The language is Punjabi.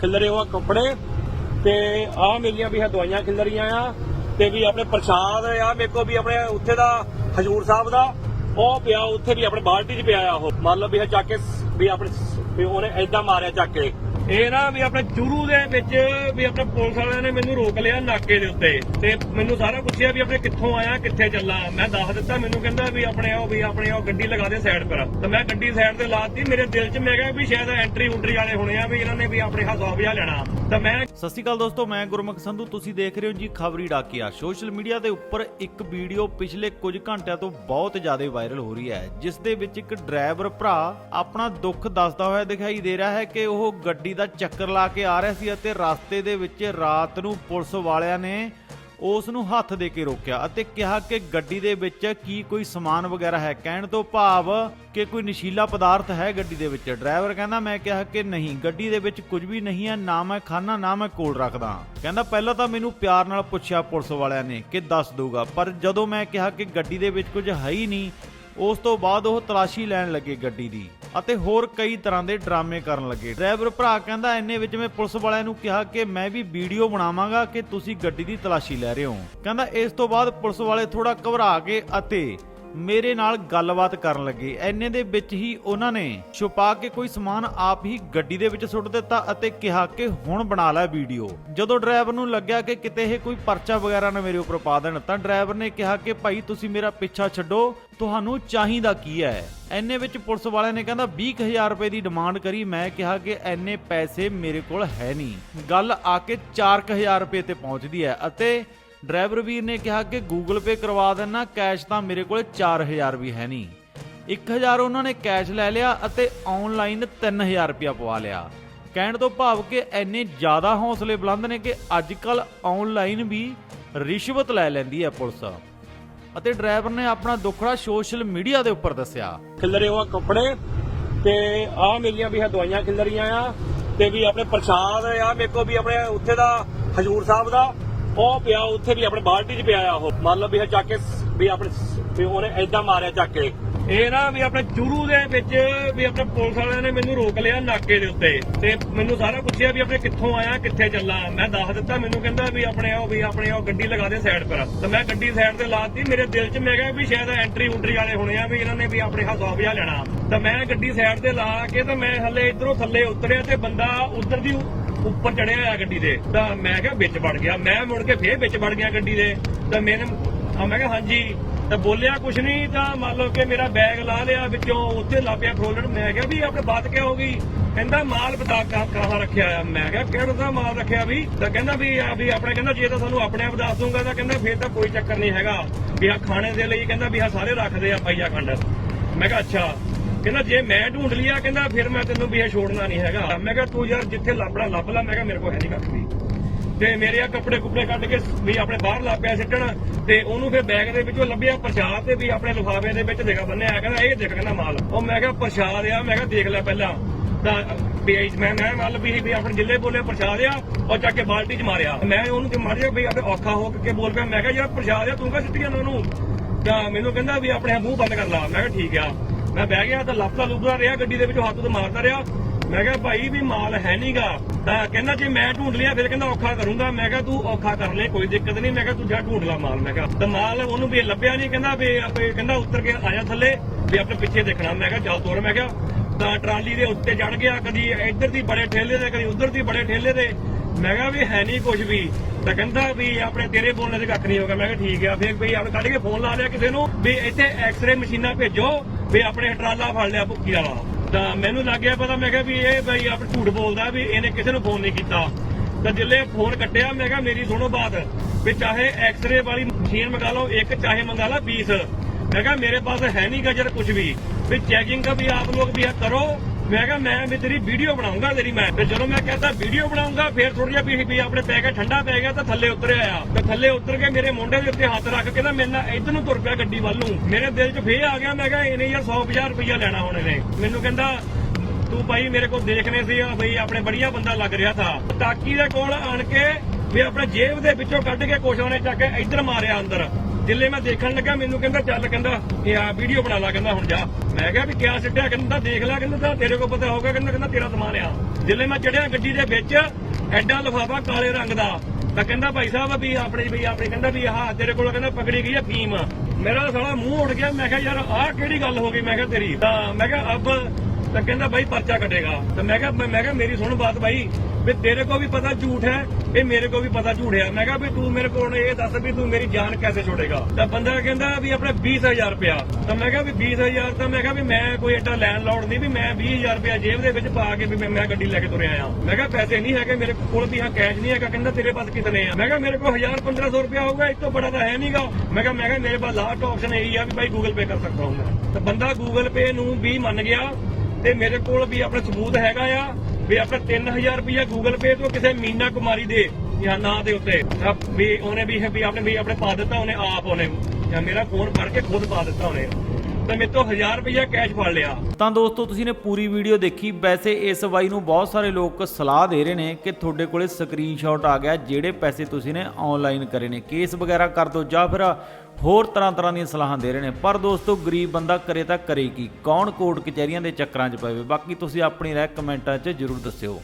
ਖਿਲਰੇ ਹੋਆ ਕੱਪੜੇ ਤੇ ਆ ਮੇਰੀਆਂ ਵੀ ਹੈ ਦਵਾਈਆਂ ਖਿਲ ਰਹੀਆਂ ਆ ਤੇ ਵੀ ਆਪਣੇ ਪ੍ਰਸ਼ਾਦ ਆ, ਮੇਰੇ ਕੋ ਵੀ ਆਪਣੇ ਉੱਥੇ ਦਾ ਹਜੂਰ ਸਾਹਿਬ ਦਾ, ਉਹ ਪਿਆ, ਉੱਥੇ ਵੀ ਆਪਣੇ ਬਾਲਟੀ 'ਚ ਪਿਆ ਆ ਉਹ। ਮੰਨ ਲਓ ਵੀ ਇਹ ਚੱਕ ਕੇ ਵੀ ਆਪਣੇ ਸ- ਵੀ ਉਹਨੇ ਐਦਾਂ ਮਾਰਿਆ ਚੱਕ ਕੇ। ਇਹ ਨਾ ਵੀ ਆਪਣੇ ਚੂਰੂ ਦੇ ਵਿੱਚ ਵੀ ਆਪਣੇ ਪੁਲਿਸ ਵਾਲਿਆਂ ਨੇ ਮੈਨੂੰ ਰੋਕ ਲਿਆ ਨਾਕੇ ਦੇ ਉੱਤੇ। ਤੇ ਮੈਨੂੰ ਸਾਰਾ ਪੁੱਛਿਆ ਵੀ ਆਪਣੇ ਕਿੱਥੋਂ ਆਇਆ, ਕਿੱਥੇ ਚੱਲਾ। ਮੈਂ ਦੱਸ ਦਿੱਤਾ, ਮੈਨੂੰ ਕਹਿੰਦਾ ਵੀ ਆਪਣੇ ਉਹ, ਵੀ ਆਪਣੇ ਉਹ ਗੱਡੀ ਲਗਾ ਦੇ ਸਾਈਡ ਪਰ। ਤੇ ਮੈਂ ਗੱਡੀ ਸਾਈਡ ਤੇ ਲਾਤੀ, ਮੇਰੇ ਦਿਲ 'ਚ ਮੈਂ ਕਿਹਾ ਵੀ ਸ਼ਾਇਦ ਐਂਟਰੀ ਉਂਟਰੀ ਵਾਲੇ ਹੋਣੇ ਆ, ਵੀ ਇਹਨਾਂ ਨੇ ਵੀ ਆਪਣੇ ਹੱਥੋਂ ਵਜਾ ਲੈਣਾ। ਤਾਂ ਮੈਂ ਸਤਿ ਸ਼੍ਰੀ ਅਕਾਲ ਦੋਸਤੋ, ਮੈਂ ਗੁਰਮੁਖ ਸੰਧੂ, ਤੁਸੀਂ ਦੇਖ ਰਹੇ ਹੋ ਜੀ ਖਬਰੀ ਡਾਕੀਆ। ਸੋਸ਼ਲ ਮੀਡੀਆ ਦੇ ਉੱਪਰ ਇੱਕ ਵੀਡੀਓ ਪਿਛਲੇ ਕੁਝ ਘੰਟਿਆਂ ਤੋਂ ਬਹੁਤ ਜ਼ਿਆਦਾ ਵਾਇਰਲ ਹੋ ਰਹੀ ਹੈ, ਜਿਸ ਦੇ ਵਿੱਚ ਇੱਕ ਡਰਾਈਵਰ ਭਰਾ ਆਪਣਾ ਦੁੱਖ ਦੱਸਦਾ ਹੋਇਆ ਦਿਖਾਈ ਦੇ ਰਿਹਾ ਹੈ ਕਿ ਉਹ ਗੱਡੀ ਦਾ ਚੱਕਰ ਲਾ ਕੇ ਆ ਰਿਹਾ ਸੀ ਅਤੇ ਰਸਤੇ ਦੇ ਵਿੱਚ ਰਾਤ ਨੂੰ ਪੁਲਿਸ ਵਾਲਿਆਂ ਨੇ ਉਸ ਨੂੰ ਹੱਥ ਦੇ ਕੇ ਰੋਕਿਆ ਅਤੇ ਕਿਹਾ ਕਿ ਗੱਡੀ ਦੇ ਵਿੱਚ ਕੀ ਕੋਈ ਸਮਾਨ ਵਗੈਰਾ ਹੈ। ਕਹਿਣ ਤੋਂ ਭਾਵ ਕਿ ਕੋਈ ਨਸ਼ੀਲਾ ਪਦਾਰਥ ਹੈ ਗੱਡੀ ਦੇ ਵਿੱਚ। ਡਰਾਈਵਰ ਕਹਿੰਦਾ, ਮੈਂ ਕਿਹਾ ਕਿ ਨਹੀਂ, ਗੱਡੀ ਦੇ ਵਿੱਚ ਕੁਝ ਵੀ ਨਹੀਂ ਹੈ, ਨਾ ਮੈਂ ਖਾਣਾ ਨਾ ਮੈਂ ਕੋਲ ਰੱਖਦਾ। ਕਹਿੰਦਾ, ਪਹਿਲਾਂ ਤਾਂ ਮੈਨੂੰ ਪਿਆਰ ਨਾਲ ਪੁੱਛਿਆ ਪੁਲਿਸ ਵਾਲਿਆਂ ਨੇ ਕਿ ਦੱਸ ਦੂਗਾ ਪਰ ਜਦੋਂ ਮੈਂ ਕਿਹਾ ਕਿ ਗੱਡੀ ਦੇ ਵਿੱਚ ਕੁਝ ਹੈ ਹੀ ਨਹੀਂ ਉਸ ਤੋਂ ਬਾਅਦ ਉਹ ਤਲਾਸ਼ੀ ਲੈਣ ਲੱਗੇ ਗੱਡੀ ਦੀ ਅਤੇ ਹੋਰ ਕਈ ਤਰ੍ਹਾਂ ਦੇ ਡਰਾਮੇ ਕਰਨ ਲੱਗੇ। ਡਰਾਈਵਰ ਭਰਾ ਕਹਿੰਦਾ, ਇੰਨੇ ਵਿੱਚ ਮੈਂ ਪੁਲਿਸ ਵਾਲਿਆਂ ਨੂੰ ਕਿਹਾ ਕਿ ਮੈਂ ਵੀ ਵੀਡੀਓ ਬਣਾਵਾਂਗਾ ਕਿ ਤੁਸੀਂ ਗੱਡੀ ਦੀ ਤਲਾਸ਼ੀ ਲੈ ਰਹੇ ਹੋ। ਕਹਿੰਦਾ, ਇਸ ਤੋਂ ਬਾਅਦ ਪੁਲਿਸ ਵਾਲੇ ਥੋੜਾ ਘਬਰਾ ਕੇ ਅਤੇ ਮੇਰੇ ਨਾਲ ਗੱਲਬਾਤ ਕਰਨ ਲੱਗੇ। ਐਨੇ ਦੇ ਵਿੱਚ ਹੀ ਉਹਨਾਂ ਨੇ ਛੁਪਾ ਕੇ ਕੋਈ ਸਮਾਨ ਆਪ ਹੀ ਗੱਡੀ ਦੇ ਵਿੱਚ ਸੁੱਟ ਦਿੱਤਾ ਅਤੇ ਕਿਹਾ ਕਿ ਹੁਣ ਬਣਾ ਲੈ ਵੀਡੀਓ। ਜਦੋਂ ਡਰਾਈਵਰ ਨੂੰ ਲੱਗਿਆ ਕਿ ਕਿਤੇ ਇਹ ਕੋਈ ਪਰਚਾ ਵਗੈਰਾ ਨਾ ਮੇਰੇ ਉੱਪਰ ਪਾ ਦੇਣ, ਤਾਂ ਡਰਾਈਵਰ ਨੇ ਕਿਹਾ ਕਿ, ਭਾਈ, ਤੁਸੀਂ ਮੇਰਾ ਪਿੱਛਾ ਛੱਡੋ। ਤੁਹਾਨੂੰ ਚਾਹੀਦਾ ਕੀ ਹੈ? ਐਨੇ ਵਿੱਚ ਪੁਲਿਸ ਵਾਲਿਆਂ ਨੇ ਕਹਿੰਦਾ 20000 ਰੁਪਏ ਦੀ ਡਿਮਾਂਡ ਕਰੀ। ਮੈਂ ਕਿਹਾ ਕਿ ਐਨੇ ਪੈਸੇ ਮੇਰੇ ਕੋਲ ਹੈ ਨਹੀਂ। ਗੱਲ ਆ ਕੇ 4000 ਰੁਪਏ ਤੇ ਪਹੁੰਚਦੀ ਹੈ ਅਤੇ ਡਰਾਈਵਰ ਵੀਰ ਨੇ ਕਿਹਾ ਕਿ ਗੂਗਲ ਪੇ ਕਰਵਾ ਦੇਣਾ, ਕੈਸ਼ ਤਾਂ ਮੇਰੇ ਕੋਲ 4000 ਵੀ ਹੈ ਨਹੀਂ। 1000 ਉਹਨਾਂ ਨੇ ਕੈਸ਼ ਲੈ ਲਿਆ ਅਤੇ ਆਨਲਾਈਨ 3000 ਰੁਪਇਆ ਪਵਾ ਲਿਆ। ਕਹਿਣ ਤੋਂ ਭਾਵ ਕਿ ਐਨੇ ਜ਼ਿਆਦਾ ਹੌਸਲੇ ਬੁਲੰਦ ਨੇ ਕਿ ਅੱਜ ਕੱਲ ਆਨਲਾਈਨ ਵੀ ਰਿਸ਼ਵਤ ਲੈ ਲੈਂਦੀ ਹੈ ਪੁਲਿਸ। ਅਤੇ ਡਰਾਈਵਰ ਨੇ ਆਪਣਾ ਦੁੱਖੜਾ ਸੋਸ਼ਲ ਮੀਡੀਆ ਦੇ ਉੱਪਰ ਦੱਸਿਆ। ਖਿਲਰੇ ਹੋਆ ਕੱਪੜੇ ਤੇ ਆ ਮੇਰੀਆਂ ਵੀ ਹੈ ਦਵਾਈਆਂ ਖਿਲਰੀਆਂ ਆ ਤੇ ਵੀ ਆਪਣੇ ਪ੍ਰਸ਼ਾਦ ਆ, ਮੇਰੇ ਕੋ ਵੀ ਆਪਣੇ ਉੱਥੇ ਦਾ ਹਜੂਰ ਸਾਹਿਬ ਦਾ ਉਹ ਪਿਆ ਉੱਥੇ ਵੀ ਆਪਣੇ ਬਾਲਟੀ 'ਚ ਪਿਆ ਆ ਉਹ। ਮੰਨ ਲਓ ਵੀ ਇਹ ਚੱਕ ਕੇ ਵੀ ਆਪਣੇ ਵੀ ਉਹਨੇ ਐਦਾਂ ਮਾਰਿਆ ਚੱਕ ਕੇ। ਇਹ ਨਾ ਵੀ ਆਪਣੇ ਚੂਰੂ ਦੇ ਵਿੱਚ ਵੀ ਆਪਣੇ ਪੁਲਿਸ ਵਾਲਿਆਂ ਨੇ ਮੈਨੂੰ ਰੋਕ ਲਿਆ ਨਾਕੇ ਦੇ ਉੱਤੇ। ਤੇ ਮੈਨੂੰ ਸਾਰਾ ਪੁੱਛਿਆ ਵੀ ਆਪਣੇ ਕਿੱਥੋਂ ਆਇਆ, ਕਿੱਥੇ ਚੱਲਾ। ਮੈਂ ਦੱਸ ਦਿੱਤਾ, ਮੈਨੂੰ ਕਹਿੰਦਾ ਵੀ ਆਪਣੇ ਉਹ ਵੀ ਆਪਣੇ ਉਹ ਗੱਡੀ ਲਗਾ ਦੇ ਸਾਈਡ ਪਰ। ਤੇ ਮੈਂ ਗੱਡੀ ਸਾਈਡ ਤੇ ਲਾਤੀ ਮੇਰੇ ਦਿਲ 'ਚ ਮੈਂ ਕਿਹਾ ਵੀ ਸ਼ਾਇਦ ਐਂਟਰੀ ਉਂਟਰੀ ਵਾਲੇ ਹੋਣੇ ਆ ਵੀ ਇਹਨਾਂ ਨੇ ਵੀ ਆਪਣੇ ਹੱਥੋਂ ਵਜਾ ਲੈਣਾ। ਤਾਂ ਮੈਂ ਗੱਡੀ ਸਾਈਡ ਤੇ ਲਾ ਕੇ ਤੇ ਮੈਂ ਹੱਲੇ ਇਧਰੋਂ ਥੱਲੇ ਉਤਰਿਆ ਤੇ ਬੰਦਾ ਉਧਰ ਦੀ ਉੱਪਰ ਚੜਿਆ ਹੋਇਆ ਗੱਡੀ ਦੇ, ਤਾਂ ਮੈਂ ਕਿਹਾ ਵਿੱਚ ਵੜ ਗਿਆ। ਮੈਂ ਮੁੜ ਕੇ ਫੇਰ ਵਿੱਚ ਵੜ ਗਿਆ ਗੱਡੀ ਦੇ। ਤਾਂ ਮੈਨੇ ਆ ਮੈਂ ਕਿਹਾ, ਹਾਂਜੀ। ਤਾਂ ਬੋਲਿਆ ਕੁਛ ਨਹੀਂ, ਤਾਂ ਮੰਨ ਲਓ ਕਿ ਮੇਰਾ ਬੈਗ ਲਾ ਲਿਆ ਵਿੱਚੋਂ, ਉੱਥੇ ਲਾਪਿਆ ਫਰੋਲਣ। ਮੈਂ ਕਿਹਾ ਵੀ ਆਪਣੇ ਬਾਤ ਕਿਆ ਹੋ ਗਈ? ਕਹਿੰਦਾ, ਮਾਲ ਬਤਾ ਕਹਾਂ ਰੱਖਿਆ ਆ। ਮੈਂ ਕਿਹਾ, ਕਿਹੜਾ ਦਾ ਮਾਲ ਰੱਖਿਆ ਵੀ? ਤਾਂ ਕਹਿੰਦਾ ਵੀ, ਆ ਵੀ ਆਪਣੇ ਕਹਿੰਦਾ, ਜੇ ਤਾਂ ਸਾਨੂੰ ਆਪਣੇ ਆਪ ਦੱਸ ਦੂੰਗਾ ਤਾਂ ਕਹਿੰਦਾ ਫੇਰ ਤਾਂ ਕੋਈ ਚੱਕਰ ਨਹੀਂ ਹੈਗਾ। ਵੀ ਆ ਖਾਣੇ ਦੇ ਲਈ ਕਹਿੰਦਾ ਵੀ ਆ ਸਾਰੇ ਰੱਖਦੇ ਆ, ਪਈਆ ਖੰਡ। ਮੈਂ ਕਿਹਾ, ਅੱਛਾ। ਕਹਿੰਦਾ ਜੇ ਮੈਂ ਢੂੰਡ ਲਿਆ, ਕਹਿੰਦਾ ਫਿਰ ਮੈਂ ਤੈਨੂੰ ਵੀ ਇਹ ਛੋੜਨਾ ਨਹੀਂ ਹੈਗਾ। ਮੈਂ ਕਿਹਾ ਤੂੰ ਯਾਰ ਜਿੱਥੇ ਲੱਭਣਾ ਲੱਭ ਲੈ, ਮੈਂ ਕਿਹਾ ਮੇਰੇ ਕੋਲ ਹੈ ਨਹੀਂ ਕੱਖ ਵੀ। ਤੇ ਮੇਰੇ ਆ ਕੱਪੜੇ ਕੁਪੜੇ ਕੱਢ ਕੇ ਵੀ ਆਪਣੇ ਬਾਹਰ ਲੱਪਿਆ ਸਿੱਟਣ, ਤੇ ਉਹਨੂੰ ਫਿਰ ਬੈਗ ਦੇ ਵਿੱਚੋਂ ਲੱਭਿਆ, ਪ੍ਰਸ਼ਾਦ ਤੇ ਵੀ ਆਪਣੇ ਲਿਫਾਫੇ ਦੇ ਵਿੱਚ ਦੇਖਾ ਬੰਨਿਆ, ਕਹਿੰਦਾ ਇਹ ਦੇਖ ਕਹਿੰਦਾ ਮਾਲ। ਉਹ ਮੈਂ ਕਿਹਾ ਪ੍ਰਸ਼ਾਦ ਆ, ਮੈਂ ਕਿਹਾ ਦੇਖ ਲੈ ਪਹਿਲਾਂ। ਤਾਂ ਵੀ ਮੈਂ ਮੈਂ ਮੰਨ ਵੀ ਵੀ ਆਪਣੇ ਜ਼ਿਲ੍ਹੇ ਬੋਲੇ ਪ੍ਰਸ਼ਾਦ ਆ, ਉਹ ਚੱਕ ਕੇ ਬਾਲਟੀ 'ਚ ਮਾਰਿਆ। ਮੈਂ ਉਹਨੂੰ ਤੇ ਮਾਰਿਆ ਵੀ ਆਪਣੇ ਔਖਾ ਹੋ ਕੇ ਬੋਲ ਪਿਆ। ਮੈਂ ਕਿਹਾ ਯਾਰ ਪ੍ਰਸ਼ਾਦ ਆ, ਤੂੰ ਕਾ ਸਿੱਟੀਆਂ ਉਹਨੂੰ? ਤਾਂ ਮੈਨੂੰ ਕਹਿੰਦਾ ਵੀ ਆਪਣੇ ਮੂੰਹ ਬੰਦ ਕਰ ਲਾ। ਮੈਂ ਕਿਹਾ ਠੀਕ ਆ। ਮੈਂ ਬਹਿ ਗਿਆ ਤਾਂ ਲੱਪਦਾ ਲੁੱਪਦਾ ਰਿਹਾ, ਗੱਡੀ ਦੇ ਵਿੱਚ ਹੱਥ ਤੋਂ ਮਾਰਦਾ ਰਿਹਾ। ਮੈਂ ਕਿਹਾ, ਭਾਈ, ਵੀ ਮਾਲ ਹੈ ਨਹੀਂਗਾ ਤਾਂ ਕਹਿੰਦਾ, ਜੇ ਮੈਂ ਢੂੰਡ ਲਿਆ, ਫਿਰ ਕਹਿੰਦਾ ਔਖਾ ਕਰੂੰਗਾ। ਮੈਂ ਕਿਹਾ, ਤੂੰ ਔਖਾ ਕਰ ਲੈ, ਕੋਈ ਦਿੱਕਤ ਨਹੀਂ ਮੈਂ ਕਿਹਾ, ਤੂੰ ਜਾ ਢੂੰਡ ਲਾ ਮਾਲ। ਮੈਂ ਕਿਹਾ, ਤਾਂ ਮਾਲ ਉਹਨੂੰ ਵੀ ਲੱਭਿਆ ਨਹੀਂ ਕਹਿੰਦਾ, ਵੀ ਆਪੇ ਕਹਿੰਦਾ, ਉੱਤਰ ਕੇ ਆਇਆ ਥੱਲੇ, ਵੀ ਆਪਣੇ ਪਿੱਛੇ ਦੇਖਣਾ। ਮੈਂ ਕਿਹਾ, ਚੱਲ ਤੋਰ। ਮੈਂ ਕਿਹਾ, ਤਾਂ ਟਰਾਲੀ ਦੇ ਉੱਤੇ ਚੜ ਗਿਆ, ਕਦੀ ਇੱਧਰ ਦੀ ਬੜੇ ਠੇਲੇ ਦੇ ਕਦੀ ਉੱਧਰ ਦੀ ਬੜੇ ਠੇਲੇ ਦੇ ਮੈਂ ਕਿਹਾ, ਵੀ ਹੈ ਨਹੀਂ ਕੁਝ ਵੀ। ਤਾਂ ਕਹਿੰਦਾ, ਵੀ ਆਪਣੇ ਤੇਰੇ ਬੋਲਣੇ ਤੇ ਕੱਖ ਨਹੀਂ ਹੋਗਾ। ਮੈਂ ਕਿਹਾ, ਠੀਕ ਆ। ਫਿਰ ਵੀ ਆਪਣੇ ਕੱਢ ਕੇ ਫੋਨ ਲਾ ਲਿਆ ਕਿਸੇ ਨੂੰ, ਵੀ ਇੱਥੇ ਐਕਸ-ਰੇ ਮਸ਼ੀਨਾਂ ਭੇਜੋ ਵੀ ਆਪਣੇ ਟਰਾਲਾ ਫੜ ਲਿਆ ਭੁੱਕੀ ਵਾਲਾ। ਤਾਂ ਮੈਨੂੰ ਲੱਗਿਆ ਪਤਾ, ਮੈਂ ਕਿਹਾ ਵੀ ਇਹ ਬਈ ਆਪ ਝੂਠ ਬੋਲਦਾ ਵੀ ਇਹਨੇ ਕਿਸੇ ਨੂੰ ਫੋਨ ਨਹੀਂ ਕੀਤਾ। ਤਾਂ ਜਿੱਲੇ ਫੋਨ ਕੱਟਿਆ, ਮੈਂ ਕਿਹਾ ਮੇਰੀ ਸੁਣੋ ਬਾਤ, ਵੀ ਚਾਹੇ ਐਕਸਰੇ ਵਾਲੀ ਮਸ਼ੀਨ ਮੰਗਾ ਲਓ, ਇੱਕ ਚਾਹੇ ਮੰਗਾ ਲਾ 20 ਮੈਂ ਕਿਹਾ ਮੇਰੇ ਪਾਸ ਹੈ ਨਹੀਂ ਗਜਰ ਕੁਝ ਵੀ। ਵੀ ਚੈਕਿੰਗ ਦਾ ਵੀ ਆਪ ਲੋਕ ਵੀ ਕਰੋ ਮੈਂ ਕਿਹਾ, ਮੈਂ ਵੀ ਤੇਰੀ ਵੀਡੀਓ ਬਣਾਉਂਗਾ, ਤੇਰੀ ਮੈਂ। ਤੇ ਜਦੋਂ ਮੈਂ ਕਹਿੰਦਾ ਵੀਡੀਓ ਬਣਾਉਂਗਾ, ਫੇਰ ਥੋੜੀ ਜਿਹਾ ਵੀ ਵੀ ਆਪਣੇ ਪੈ ਕੇ ਠੰਡਾ ਪੈ ਗਿਆ ਤਾਂ ਥੱਲੇ ਉਤਰਿਆ ਆ। ਤੇ ਥੱਲੇ ਉਤਰ ਕੇ ਮੇਰੇ ਮੁੰਡੇ ਦੇ ਉੱਤੇ ਹੱਥ ਰੱਖ ਕੇ ਨਾ ਮੇਰੇ ਨਾਲ ਇੱਧਰ ਨੂੰ ਤੁਰ ਪਿਆ ਗੱਡੀ ਵੱਲ ਨੂੰ। ਮੇਰੇ ਦਿਲ 'ਚ ਫੇਰ ਆ ਗਿਆ, ਮੈਂ ਕਿਹਾ, ਇਹਨੇ ਯਾਰ 150 ਰੁਪਇਆ ਲੈਣਾ ਹੁਣ ਇਹਨੇ। ਮੈਨੂੰ ਕਹਿੰਦਾ, ਤੂੰ ਭਾਈ ਮੇਰੇ ਕੋਲ ਦੇਖਨੇ ਸੀ ਬਈ ਆਪਣੇ ਬੜੀਆ ਬੰਦਾ ਲੱਗ ਰਿਹਾ ਥਾ। ਟਾਕੀ ਦੇ ਕੋਲ ਆਣ ਕੇ ਵੀ ਆਪਣੇ ਜੇਬ ਦੇ ਵਿੱਚੋਂ ਕੱਢ ਕੇ ਕੁਛ ਉਹਨੇ ਚੱਕ ਕੇ ਇੱਧਰ ਮਾਰਿਆ ਅੰਦਰ। ਜਿੱਲੇ ਮੈਂ ਦੇਖਣ ਲੱਗਾ, ਮੈਨੂੰ ਕਹਿੰਦਾ, ਚੱਲ ਕਹਿੰਦਾ, ਇਹ ਆ ਵੀਡੀਓ ਬਣਾ ਲਾ, ਕਹਿੰਦਾ, ਹੁਣ ਜਾ। ਮੈਂ ਕਿਹਾ ਵੀ ਕਿਆ ਸਿੱਟਿਆ? ਕਹਿੰਦਾ ਦੇਖ ਲੈ, ਕਹਿੰਦਾ ਤੇਰੇ ਕੋਲ ਪਤਾ ਹੋਊਗਾ, ਕਹਿੰਦਾ ਕਹਿੰਦਾ, ਤੇਰਾ ਸਮਾਨ ਆ। ਜਿੱਲੇ ਮੈਂ ਚੜਿਆ ਗੱਡੀ ਦੇ ਵਿੱਚ, ਐਡਾ ਲਫਾਫਾ ਕਾਲੇ ਰੰਗ ਦਾ। ਤਾਂ ਕਹਿੰਦਾ, ਭਾਈ ਸਾਹਿਬ, ਵੀ ਆਪਣੇ ਵੀ ਆਪਣੇ, ਕਹਿੰਦਾ, ਵੀ ਆਹ ਤੇਰੇ ਕੋਲ, ਕਹਿੰਦਾ, ਪਕੜੀ ਗਈ ਹੈ ਫੀਮ। ਮੇਰਾ ਸਾਲਾ ਮੂੰਹ ਉੱਡ ਗਿਆ, ਮੈਂ ਕਿਹਾ, ਯਾਰ, ਆਹ ਕਿਹੜੀ ਗੱਲ ਹੋ ਗਈ? ਮੈਂ ਕਿਹਾ, ਤੇਰੀ। ਤਾਂ ਮੈਂ ਕਿਹਾ, ਅਬ। ਤਾਂ ਕਹਿੰਦਾ ਬਾਈ ਪਰਚਾ ਕੱਟੇਗਾ। ਤਾਂ ਮੈਂ ਕਿਹਾ ਮੈਂ ਕਿਹਾ, ਮੇਰੀ ਸੁਣ ਬਾਤ ਬਾਈ ਵੀ ਤੇਰੇ ਕੋ ਵੀ ਪਤਾ ਝੂਠ ਹੈ ਇਹ ਮੇਰੇ ਕੋ ਵੀ ਪਤਾ ਝੂਠ ਹੈ। ਮੈਂ ਕਿਹਾ ਵੀ ਤੂੰ ਮੇਰੇ ਕੋਲ ਇਹ ਦੱਸ ਵੀ ਤੂੰ ਮੇਰੀ ਜਾਨ ਕੈਸੇ ਛੋੜੇਗਾ? ਤਾਂ ਬੰਦਾ ਕਹਿੰਦਾ ਵੀ ਆਪਣੇ 20000 ਰੁਪਇਆ। ਤਾਂ ਮੈਂ ਕਿਹਾ ਵੀ 20000 ਤਾਂ ਮੈਂ ਕਿਹਾ ਵੀ ਮੈਂ ਕੋਈ ਐਡਾ ਲੈਣ ਲੋੜ ਨਹੀਂ, ਵੀ ਮੈਂ 20000 ਰੁਪਇਆ ਜੇਬ ਦੇ ਵਿੱਚ ਪਾ ਕੇ ਵੀ ਮੈਂ- ਗੱਡੀ ਲੈ ਕੇ ਤੁਰਿਆ ਆ ਮੈਂ ਕਿਹਾ ਪੈਸੇ ਨਹੀਂ ਹੈਗੇ, ਮੇਰੇ ਕੋਲ ਵੀ ਹਾਂ ਕੈਸ਼ ਨਹੀਂ ਹੈਗਾ, ਕਹਿੰਦਾ ਤੇਰੇ ਪਾਸ ਕਿਤਨੇ ਆ? ਮੈਂ ਕਿਹਾ ਮੇਰੇ ਕੋਲ 1000 1500 ਰੁਪਇਆ ਹੋਊਗਾ, ਇਸ ਤੋਂ ਬੜਾ ਤਾਂ ਹੈ ਨਹੀਂਗਾ ਮੈਂ ਕਿਹਾ ਮੈਂ ਕਿਹਾ ਮੇਰੇ ਪਾਸ ਲਾਸਟ ਆਪਸ਼ਨ ਇਹੀ ਆ ਵੀ ਭਾਈ ਗੂਗਲ ਪੇ ਕਰ ਸਕਦਾ ਹਾਂ ਮੈਂ। ਤਾਂ ਬੰਦਾ ਗੂਗਲ ਪੇ ਨੂੰ ਵੀ ਮੰਨ ਗਿਆ ਤੇ ਮੇਰੇ ਕੋਲ ਵੀ ਆਪਣਾ ਸਬੂਤ ਹੈਗਾ ਆ। ਵੀ ਆਪਣਾ 3000 ਰੁਪਇਆ ਗੂਗਲ ਪੇ ਤੋਂ ਕਿਸੇ ਮੀਨਾ ਕੁਮਾਰੀ ਦੇ, ਜਾਂ ਨਾਂ ਦੇ ਉੱਤੇ। ਤਾਂ ਵੀ ਉਹਨੇ ਵੀ ਵੀ ਆਪਣੇ ਵੀ ਆਪਣੇ ਪਾ ਦਿੱਤਾ ਉਹਨੇ, ਆਪ ਉਹਨੇ। ਜਾਂ ਮੇਰਾ ਫੋਨ ਫੜ ਕੇ ਖੁਦ ਪਾ ਦਿੱਤਾ ਉਹਨੇ। ਤੇ ਮੇਰੇ ਤੋਂ 1000 ਰੁਪਇਆ ਕੈਸ਼ ਫੜ ਲਿਆ। ਤਾਂ ਦੋਸਤੋ, ਤੁਸੀਂ ਨੇ ਪੂਰੀ ਵੀਡੀਓ ਦੇਖੀ। ਵੈਸੇ ਇਸ ਬਾਈ ਨੂੰ ਬਹੁਤ ਸਾਰੇ ਲੋਕ ਸਲਾਹ ਦੇ ਰਹੇ ਨੇ ਕਿ ਤੁਹਾਡੇ ਕੋਲੇ ਸਕਰੀਨਸ਼ਾਟ ਆ ਗਿਆ, ਜਿਹੜੇ ਪੈਸੇ ਤੁਸੀਂ ਨੇ ਆਨਲਾਈਨ ਕਰੇ ਨੇ। ਕੇਸ ਵਗੈਰਾ ਕਰ ਦਿਓ ਜਾਂ ਫਿਰ ਹੋਰ ਤਰ੍ਹਾਂ ਤਰ੍ਹਾਂ ਦੀਆਂ ਸਲਾਹਾਂ ਦੇ ਰਹੇ ਨੇ। ਪਰ ਦੋਸਤੋ, ਗਰੀਬ ਬੰਦਾ ਕਰੇ ਤਾਂ ਕਰੇ ਕੀ? ਕੌਣ ਕੋਰਟ ਕਚਹਿਰੀਆਂ ਦੇ ਚੱਕਰਾਂ 'ਚ ਪਵੇ? ਬਾਕੀ ਤੁਸੀਂ ਆਪਣੀ ਰਾਏ ਕਮੈਂਟਾਂ 'ਚ ਜਰੂਰ ਦੱਸਿਓ।